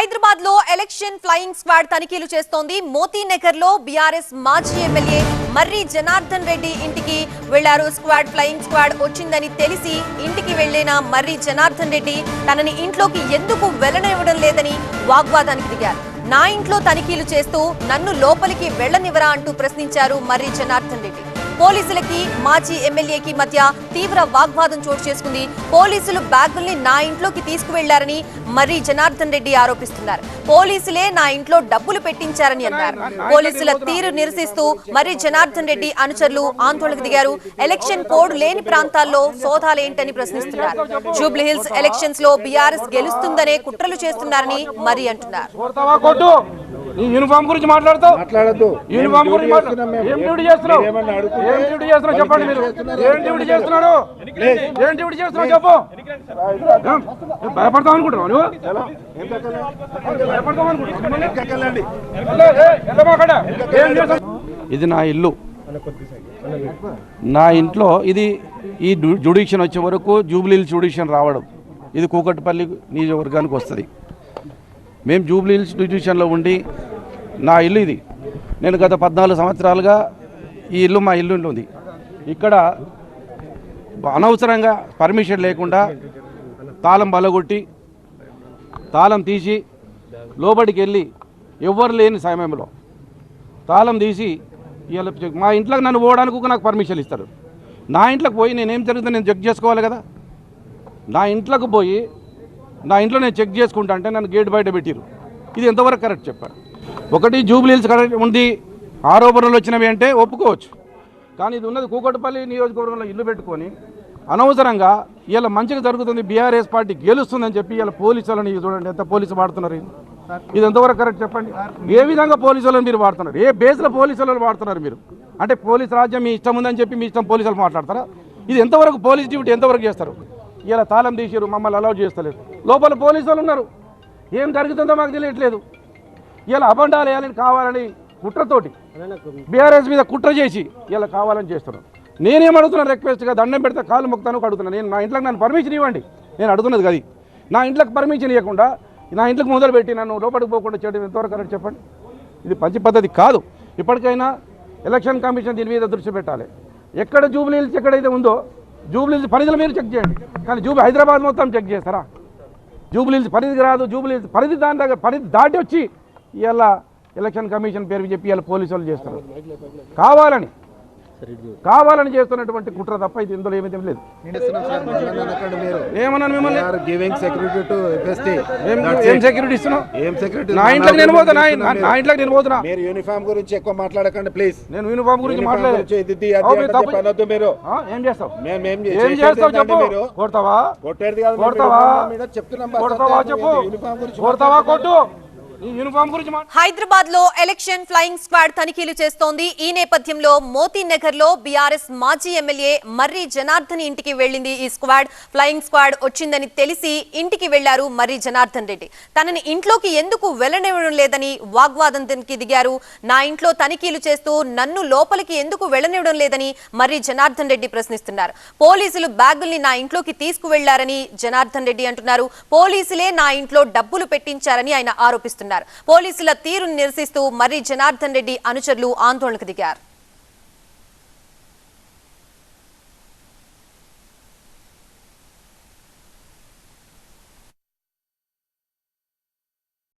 హైదరాబాద్లో election flying squad తనిఖీలు చేస్తోంది. మోతీనగర్లో బీఆర్ఎస్ మాజీ ఎమ్మెల్యే మర్రి జనార్దన్ రెడ్డి ఇంటికి వెళ్ళారు. స్క్వాడ్ ఫ్లయింగ్ స్క్వాడ్ వచ్చిందని తెలిసి ఇంటికి వెళ్ళిన మర్రి జనార్దన్ రెడ్డి తనని ఇంట్లోకి ఎందుకు వెళ్ళనివ్వడం లేదని వాగ్వాదానికి దిగారు. నా ఇంట్లో తనిఖీలు చేస్తూ నన్ను లోపలికి వెళ్ళనివ్వరా అంటూ ప్రశ్నించారు మర్రి జనార్దన్ రెడ్డి. పోలీసులకి మాజీ ఎమ్మెల్యేకి మధ్య తీవ్ర వాగ్వాదం చోటు చేసుకుంది. పోలీసులు బ్యాగుల్ని నా ఇంట్లోకి తీసుకువెళ్ళారని మర్రి జనార్దన్ రెడ్డి ఆరోపిస్తున్నారు. పోలీసులే నా ఇంట్లో డబ్బులు పెట్టించారని అన్నారు. పోలీసుల తీరు నిరసిస్తూ మర్రి జనార్దన్ రెడ్డి అనుచరులు ఆందోళనకు దిగారు. ఎలక్షన్ కోడ్ లేని ప్రాంతాల్లో సోదాలేంటని ప్రశ్నిస్తున్నారు. జూబ్లీహిల్స్ ఎలక్షన్స్లో బీఆర్ఎస్ గెలుస్తుందనే కుట్రలు చేస్తున్నారని మర్రి అంటున్నారు. నీ యూనిఫామ్ గురించి మాట్లాడుతావు? మాట్లాడద్దు. యూనిఫామ్ గురించి. ఏం డ్యూటీ చేస్తున్నావు? ఏం డ్యూటీ చేస్తున్నావు చెప్పండి మీరు. ఏం డ్యూటీ చేస్తున్నాడు? ఏం డ్యూటీ చేస్తున్నావు చెప్పు. భయపడతావు అనుకుంటున్నావు నువ్వు? ఇది నా ఇల్లు. నా ఇంట్లో ఇది ఈ జుడిషన్ వచ్చే వరకు జూబ్లీ జుడిషన్ రావడం. ఇది కూకట్పల్లి నియోజకవర్గానికి వస్తుంది. మేము జూబ్లీ హిల్స్ డివిజన్లో ఉండి నా ఇల్లు ఇది. నేను గత పద్నాలుగు సంవత్సరాలుగా ఈ ఇల్లు మా ఇల్లు ఉంది. ఇక్కడ అనవసరంగా పర్మిషన్ లేకుండా తాళం బలగొట్టి తాళం తీసి లోబడికి వెళ్ళి ఎవ్వరు లేని సమయంలో తాళం తీసి ఇవాళ చెక్- మా ఇంట్లోకి నన్ను పోవడానికి కూడా నాకు పర్మిషన్ ఇస్తారు. నా ఇంట్లోకి పోయి నేనేం జరుగుతుందో నేను చెక్ చేసుకోవాలి కదా. నా ఇంట్లోకి పోయి నా ఇంట్లో నేను చెక్ చేసుకుంటా అంటే నన్ను గేట్ బయట పెట్టిరు ఇది ఎంతవరకు కరెక్ట్ చెప్పారు? ఒకటి జూబ్లీ హిల్స్ కరెక్ట్ ఉంది. ఆరోపణలు వచ్చినవి అంటే ఒప్పుకోవచ్చు. కానీ ఇది ఉన్నది కూకట్పల్లి నియోజకవర్గంలో ఇల్లు పెట్టుకొని అనవసరంగా ఇలా మంచిగా జరుగుతుంది. బీఆర్ఎస్ పార్టీ గెలుస్తుందని చెప్పి ఇలా పోలీసులని చూడండి ఎంత పోలీసు వాడుతున్నారు ఇది. ఎంతవరకు కరెక్ట్ చెప్పండి? ఏ విధంగా పోలీసులను మీరు వాడుతున్నారు? ఏ బేస్లో పోలీసులను వాడుతున్నారు మీరు? అంటే పోలీస్ రాజ్యం మీ ఇష్టం ఉందని చెప్పి మీ ఇష్టం పోలీసులు మాట్లాడతారా? ఇది ఎంతవరకు పోలీస్ డ్యూటీ ఎంతవరకు చేస్తారు? ఇలా తాళం తీసారు మమ్మల్ని అలౌ చేస్తలేదు. లోపల పోలీసు వాళ్ళు ఉన్నారు. ఏం జరుగుతుందో మాకు తెలియట్లేదు. ఇలా అబండాలు వేయాలని కావాలని కుట్రతోటి బీఆర్ఎస్ మీద కుట్ర చేసి ఇలా కావాలని చేస్తున్నాను నేనేం అడుగుతున్నాను రిక్వెస్ట్గా దండం పెడితే కాలు మొక్తాను అడుగుతున్నాను నేను నా ఇంట్లోకి నన్ను పర్మిషన్ ఇవ్వండి. నేను అడుగుతున్నది కదా నా ఇంట్లోకి పర్మిషన్ ఇవ్వకుండా నా ఇంట్లోకి మొదలుపెట్టి నన్ను లోపలికి పోకుండా చేయడం ఎంతవరకు కరెక్ట్ చెప్పండి? ఇది మంచి పద్ధతి కాదు. ఇప్పటికైనా ఎలక్షన్ కమిషన్ దీని మీద దృష్టి పెట్టాలి. ఎక్కడ జూబ్లీహిల్స్ ఎక్కడైతే ఉందో జూబ్లీహిల్స్ పరిధిలో మీరు చెక్ చేయండి. కానీ జూబ్ హైదరాబాద్ మొత్తం చెక్ చేస్తారా? జూబ్లీల్స్ పరిధికి రాదు జూబ్లీహిల్స్ పరిధి దాని దగ్గర పరిధి దాటి వచ్చి ఇలా ఎలక్షన్ కమిషన్ పేరు చెప్పి ఇలా పోలీసు వాళ్ళు చేస్తారు కావాలని కావాలని చేస్తున్నటువంటి కుట్ర తప్ప ఇది ఇందులో ఏమీ లేదు. ఏమన్నాను మిమ్మల్ని. ఏం. సెక్యూరిటీ ఇస్తున్నావు? నా ఇంట్లోకి నేను పోతున్నా నా. ఇంట్లోకి నేను పోతున్నా మీరు యూనిఫామ్ గురించి ఎక్కువ మాట్లాడకండి ప్లీజ్ నేను యూనిఫామ్ గురించి అవు, మీరు ఏం చేస్తావు ఏం చేస్తావు చెప్పు కొడతావా కొట్టేది కాదు కొడతావా చెప్తున్నాం కొడతావా. చెప్పు కొడతావా కొట్టు హైదరాబాద్లో ఎలక్షన్ ఫ్లయింగ్ స్క్వాడ్ తనిఖీలు చేస్తోంది. ఈ నేపథ్యంలో మోతీ నగర్లో బీఆర్ఎస్ మాజీ ఎమ్మెల్యే మర్రి జనార్దన్ ఇంటికి వెళ్ళింది ఈ స్క్వాడ్. ఫ్లయింగ్ స్క్వాడ్ వచ్చిందని తెలిసి ఇంటికి వెళ్ళారు మర్రి జనార్దన్ రెడ్డి. తనని ఇంట్లోకి ఎందుకు వెళ్ళనివ్వడం లేదని వాగ్వాదంకి దిగారు. నా ఇంట్లో తనిఖీలు చేస్తూ నన్ను లోపలికి ఎందుకు వెళ్ళనివ్వడం లేదని మర్రి జనార్దన్ రెడ్డి ప్రశ్నిస్తున్నారు. పోలీసులు బ్యాగుల్ని నా ఇంట్లోకి తీసుకువెళ్ళారని జనార్దన్ రెడ్డి అంటున్నారు. పోలీసులే నా ఇంట్లో డబ్బులు పెట్టించారని ఆయన ఆరోపిస్తున్నారు. పోలీసుల తీరును నిరసిస్తూ మర్రి జనార్దన్ రెడ్డి అనుచరులు ఆందోళనకు దిగారు.